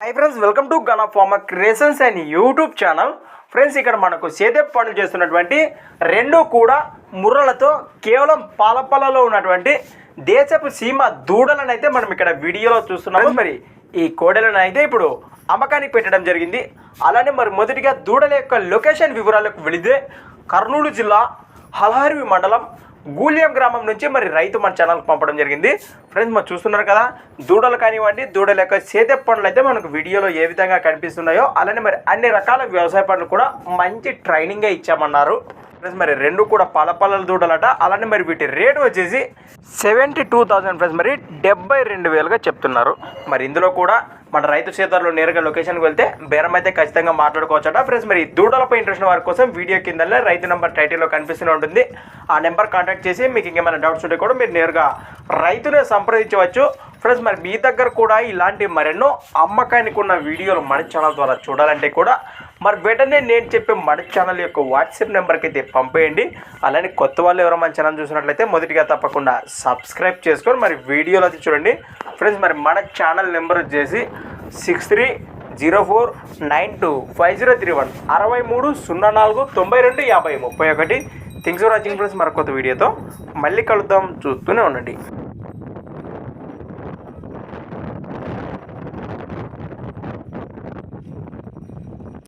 Hi friends welcome to gun pharma creations and YouTube channel friends ఇక్కడ మనకు సేదెప్ పనులు చేస్తున్నటువంటి రెండు కూడా ముర్రలతో కేవలం పాలపల్లలో ఉన్నటువంటి దేశపు సీమ దూడలను అయితే మనం ఇక్కడ వీడియోలో చూస్తున్నాము. మరి ఈ కోడలను అయితే ఇప్పుడు అమ్మకానికి పెట్టడం జరిగింది. అలానే మరి మొదటిగా దూడల యొక్క లొకేషన్ వివరాలకు వెళితే కర్నూలు జిల్లా హలహరివి మండలం గూల్యం గ్రామం నుంచి మరి రైతు మన ఛానల్కి పంపడం జరిగింది. ఫ్రెండ్స్ మనం చూస్తున్నారు కదా దూడలు కానివ్వండి దూడల యొక్క సేద్య పనులు అయితే మనకు వీడియోలో ఏ విధంగా కనిపిస్తున్నాయో అలానే మరి అన్ని రకాల వ్యవసాయ పనులు కూడా మంచి ట్రైనింగే ఇచ్చామన్నారు. ఫ్రెండ్స్ మరి రెండు కూడా పలపల్లల దూడలట. అలానే మరి వీటి రేటు వచ్చేసి సెవెంటీ టూ థౌసండ్ ఫ్రెండ్స్ మరి డెబ్బై రెండు వేలుగా చెప్తున్నారు. మరి ఇందులో కూడా మన రైతు క్షేత్రంలో నేరుగా లొకేషన్కి వెళ్తే బేరం అయితే ఖచ్చితంగా మాట్లాడుకోవచ్చట. ఫ్రెండ్స్ మరి దూడలపై ఇంట్రెస్ట్ వారి కోసం వీడియో కిందనే రైతు నెంబర్ టైటిల్లో కనిపిస్తూనే ఉంటుంది. ఆ నెంబర్ కాంటాక్ట్ చేసి మీకు ఇంకేమైనా డౌట్స్ ఉంటే కూడా మీరు నేరుగా రైతునే సంప్రదించవచ్చు. ఫ్రెండ్స్ మరి మీ దగ్గర కూడా ఇలాంటి మరెన్నో అమ్మకానికి ఉన్న వీడియోలు మన ఛానల్ ద్వారా చూడాలంటే కూడా మరి వెంటనే నేను చెప్పే మన ఛానల్ యొక్క వాట్సాప్ నెంబర్కి అయితే పంపేయండి. అలానే కొత్త వాళ్ళు ఎవరో మన ఛానల్ చూసినట్లయితే మొదటిగా తప్పకుండా సబ్స్క్రైబ్ చేసుకొని మరి వీడియోలో అయితే చూడండి. ఫ్రెండ్స్ మరి మన ఛానల్ నెంబర్ వచ్చేసి six three zero four nine two five zero three one అరవై మూడు సున్నా నాలుగు తొంభై రెండు యాభై ముప్పై ఒకటి. థింగ్స్ ఫర్ వాచింగ్ ఫ్రెండ్స్ మరి కొత్త వీడియోతో మళ్ళీ కలుద్దాం. చూస్తూనే ఉండండి.